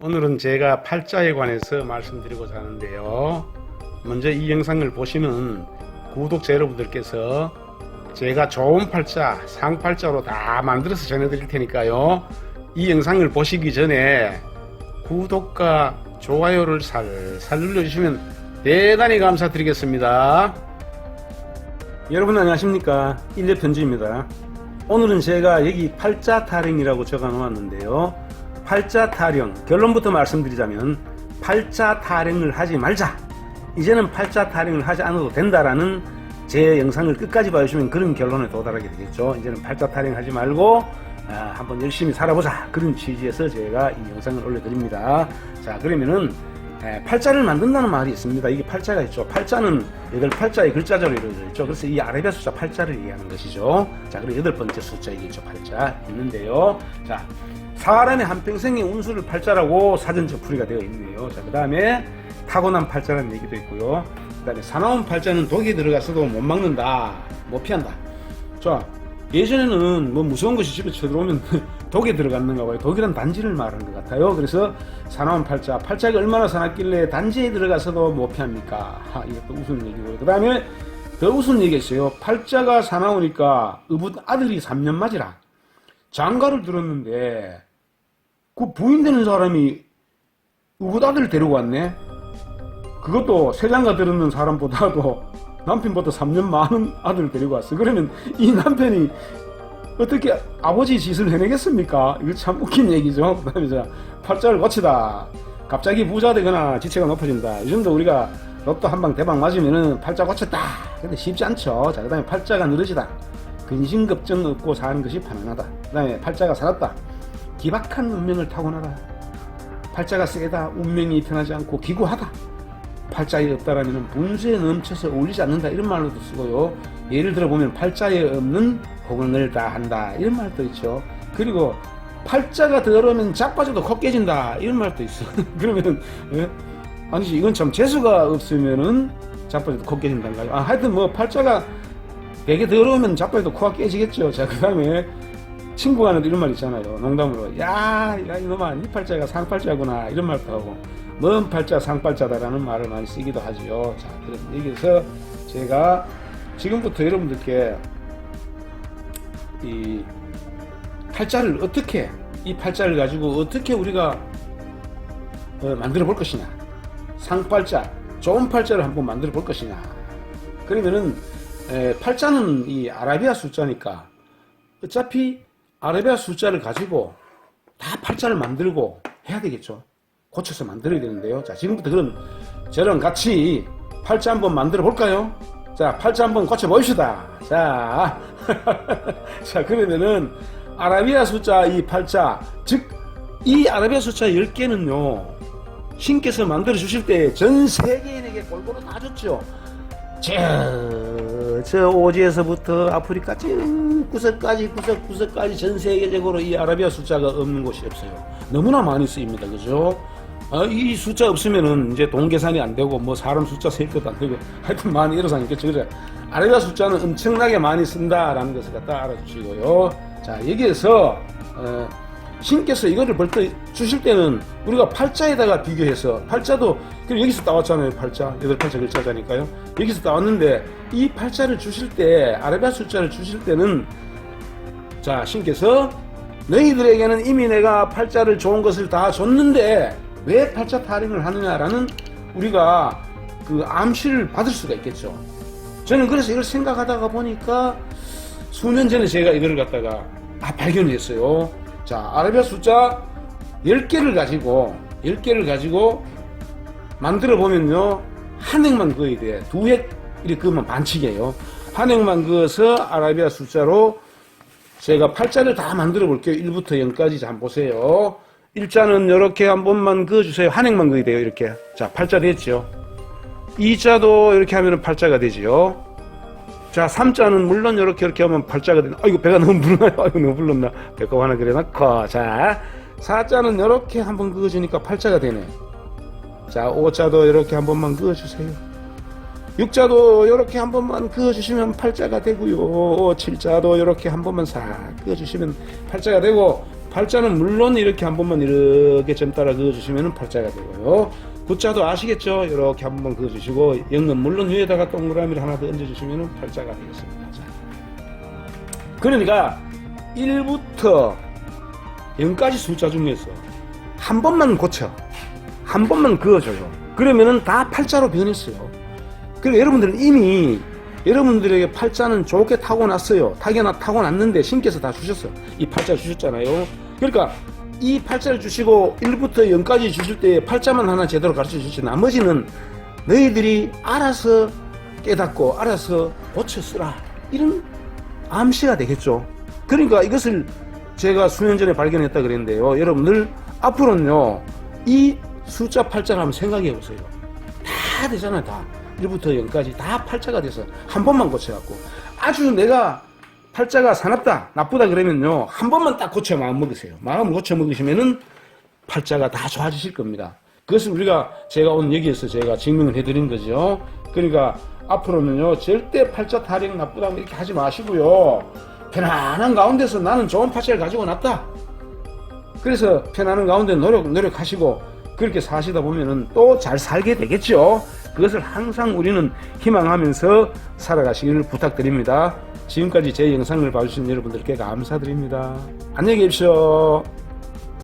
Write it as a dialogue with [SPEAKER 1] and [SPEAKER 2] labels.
[SPEAKER 1] 오늘은 제가 팔자에 관해서 말씀드리고자 하는데요. 먼저 이 영상을 보시는 구독자 여러분들께서 제가 좋은 팔자, 상팔자로 다 만들어서 전해드릴 테니까요. 이 영상을 보시기 전에 구독과 좋아요를 살살 눌러주시면 대단히 감사드리겠습니다. 여러분 안녕하십니까? 일례편지입니다. 오늘은 제가 여기 팔자 타령이라고 적어 놓았는데요. 팔자 타령, 결론부터 말씀드리자면 팔자 타령을 하지 말자. 이제는 팔자 타령을 하지 않아도 된다라는 제 영상을 끝까지 봐주시면 그런 결론에 도달하게 되겠죠. 이제는 팔자 타령하지 말고 아, 한번 열심히 살아보자. 그런 취지에서 제가 이 영상을 올려드립니다. 자, 그러면은 에, 팔자를 만든다는 말이 있습니다. 이게 팔자가 있죠. 팔자는 여덟 팔자의 글자절로 이루어져 있죠. 그래서 이 아라비아 숫자 팔자를 얘기하는 것이죠. 자, 그리고 여덟 번째 숫자이겠죠. 팔자 있는데요. 자, 사람의 한평생의 운수를 팔자라고 사전적 풀이가 되어 있네요. 자, 그 다음에 타고난 팔자라는 얘기도 있고요. 그 다음에 사나운 팔자는 독이 들어가서도 못 막는다. 못 피한다. 자, 예전에는 뭐 무서운 것이 집에 쳐들어오면 독에 들어갔는가 봐요. 독이란 단지를 말하는 것 같아요. 그래서 사나운 팔자, 팔자가 얼마나 사납길래 단지에 들어가서도 못 피합니까? 하, 이것도 우스운 얘기고요. 그 다음에 더 우스운 얘기 있어요. 팔자가 사나우니까 의붓 아들이 3년 맞이라. 장가를 들었는데 그 부인 되는 사람이 의붓 아들 데리고 왔네. 그것도 세장가 들었는 사람보다도 남편보다 3년 많은 아들을 데리고 왔어. 그러면 이 남편이 어떻게 아버지 짓을 해내겠습니까? 이거 참 웃긴 얘기죠. 그 다음에 자, 팔자를 고치다. 갑자기 부자 되거나 지체가 높아진다. 요즘도 우리가 로또 한 방 대박 맞으면은 팔자 고쳤다. 근데 쉽지 않죠. 자, 그 다음에 팔자가 늘어지다. 근심 걱정 없고 사는 것이 편안하다. 그 다음에 팔자가 살았다. 기박한 운명을 타고나다. 팔자가 세다. 운명이 편하지 않고 기구하다. 팔자에 없다라면 분수에 넘쳐서 어울리지 않는다 이런 말로도 쓰고요. 예를 들어 보면 팔자에 없는 호응을 다 한다 이런 말도 있죠. 그리고 팔자가 더러우면 자빠져도 코 깨진다 이런 말도 있어. 그러면 예? 아니지 이건 참 재수가 없으면은 자빠져도 코 깨진단가요? 아 하여튼 뭐 팔자가 되게 더러우면 자빠져도 코가 깨지겠죠. 자 그 다음에 친구가 하는 이런 말 있잖아요. 농담으로 야, 야 이놈아 네 팔자가 상팔자구나 이런 말도 하고 먼 팔자 상팔자다라는 말을 많이 쓰기도 하지요. 자, 그래서 여기서 제가 지금부터 여러분들께 이 팔자를 어떻게 이 팔자를 가지고 어떻게 우리가 어, 만들어 볼 것이냐 상팔자 좋은 팔자를 한번 만들어 볼 것이냐 그러면은 에, 팔자는 이 아라비아 숫자니까 어차피 아라비아 숫자를 가지고 다 팔자를 만들고 해야 되겠죠. 고쳐서 만들어야 되는데요. 자, 지금부터 그럼 저랑 같이 팔자 한번 만들어 볼까요? 자, 팔자 한번 고쳐 봅시다. 자, 자, 그러면은 아라비아 숫자 이 팔자, 즉, 이 아라비아 숫자 10개는요, 신께서 만들어 주실 때 전 세계인에게 골고루 다 줬죠. 저, 저 오지에서부터 아프리카 저 구석까지 구석구석까지 전 세계적으로 이 아라비아 숫자가 없는 곳이 없어요. 너무나 많이 쓰입니다. 그죠? 아, 이 숫자 없으면은 이제 돈 계산이 안 되고 뭐 사람 숫자 셀 것도 안 되고 하여튼 많이 일어서 있겠죠. 그래. 아라비아 숫자는 엄청나게 많이 쓴다라는 것을 갖다 알아주시고요. 자, 여기에서 어, 신께서 이거를 벌써 주실 때는 우리가 팔자에다가 비교해서 팔자도 그럼 여기서 따왔잖아요 팔자. 여덟 팔자 글자자니까요. 여기서 따왔는데 이 팔자를 주실 때 아라비아 숫자를 주실 때는 자 신께서 너희들에게는 이미 내가 팔자를 좋은 것을 다 줬는데 왜 팔자 타령을 하느냐라는 우리가 그 암시를 받을 수가 있겠죠. 저는 그래서 이걸 생각하다가 보니까 수년 전에 제가 이걸 갖다가 아, 발견을 했어요. 자, 아라비아 숫자 10개를 가지고, 10개를 가지고 만들어 보면요. 한 획만 그어야 돼. 두 획, 이렇게 그으면 반칙이에요. 한 획만 그어서 아라비아 숫자로 제가 팔자를 다 만들어 볼게요. 1부터 0까지 자, 한번 보세요. 일자는 이렇게 한 번만 그어주세요. 한 획만 그어야 돼요. 이렇게. 자, 팔자 됐죠. 이자도 이렇게 하면 팔자가 되지요. 자, 3자는 물론 이렇게 이렇게 하면 팔자가 되나? 아이고, 배가 너무 부르나요? 아이고, 너무 불렀나? 배꼽 하나 그래 놓고. 자, 4자는 이렇게 한번 그어주니까 팔자가 되네. 자, 5자도 이렇게 한 번만 그어주세요. 6자도 이렇게 한 번만 그어주시면 팔자가 되고요. 7자도 이렇게 한 번만 싹 그어주시면 팔자가 되고, 팔자는 물론 이렇게 한 번만 이렇게 점 따라 그어주시면 팔자가 되고요. 구자도 아시겠죠? 이렇게 한 번만 그어주시고 영은 물론 위에다가 동그라미를 하나 더 얹어주시면 팔자가 되겠습니다. 자. 그러니까 1부터 0까지 숫자 중에서 한 번만 고쳐. 한 번만 그어줘요. 그러면은 다 팔자로 변했어요. 그리고 여러분들은 이미 여러분들에게 팔자는 좋게 타고났어요. 타고나 타고났는데 신께서 다 주셨어요. 이 팔자 주셨잖아요. 그러니까 이 팔자를 주시고 1부터 0까지 주실 때 팔자만 하나 제대로 가르쳐 주시지 나머지는 너희들이 알아서 깨닫고 알아서 고쳐 쓰라. 이런 암시가 되겠죠. 그러니까 이것을 제가 수년 전에 발견했다 그랬는데요. 여러분들 앞으로는요. 이 숫자 팔자를 한번 생각해 보세요. 다 되잖아요, 다. 1부터 0까지 다 팔자가 돼서 한 번만 고쳐갖고 아주 내가 팔자가 사납다, 나쁘다 그러면요. 한 번만 딱 고쳐 마음 먹으세요. 마음 고쳐 먹으시면은 팔자가 다 좋아지실 겁니다. 그것을 우리가 제가 오늘 여기에서 제가 증명을 해드린 거죠. 그러니까 앞으로는요, 절대 팔자 타령 나쁘다 이렇게 하지 마시고요. 편안한 가운데서 나는 좋은 팔자를 가지고 났다. 그래서 편안한 가운데 노력, 노력하시고 그렇게 사시다 보면은 또 잘 살게 되겠죠. 그것을 항상 우리는 희망하면서 살아가시기를 부탁드립니다. 지금까지 제 영상을 봐주신 여러분들께 감사드립니다. 안녕히 계십시오.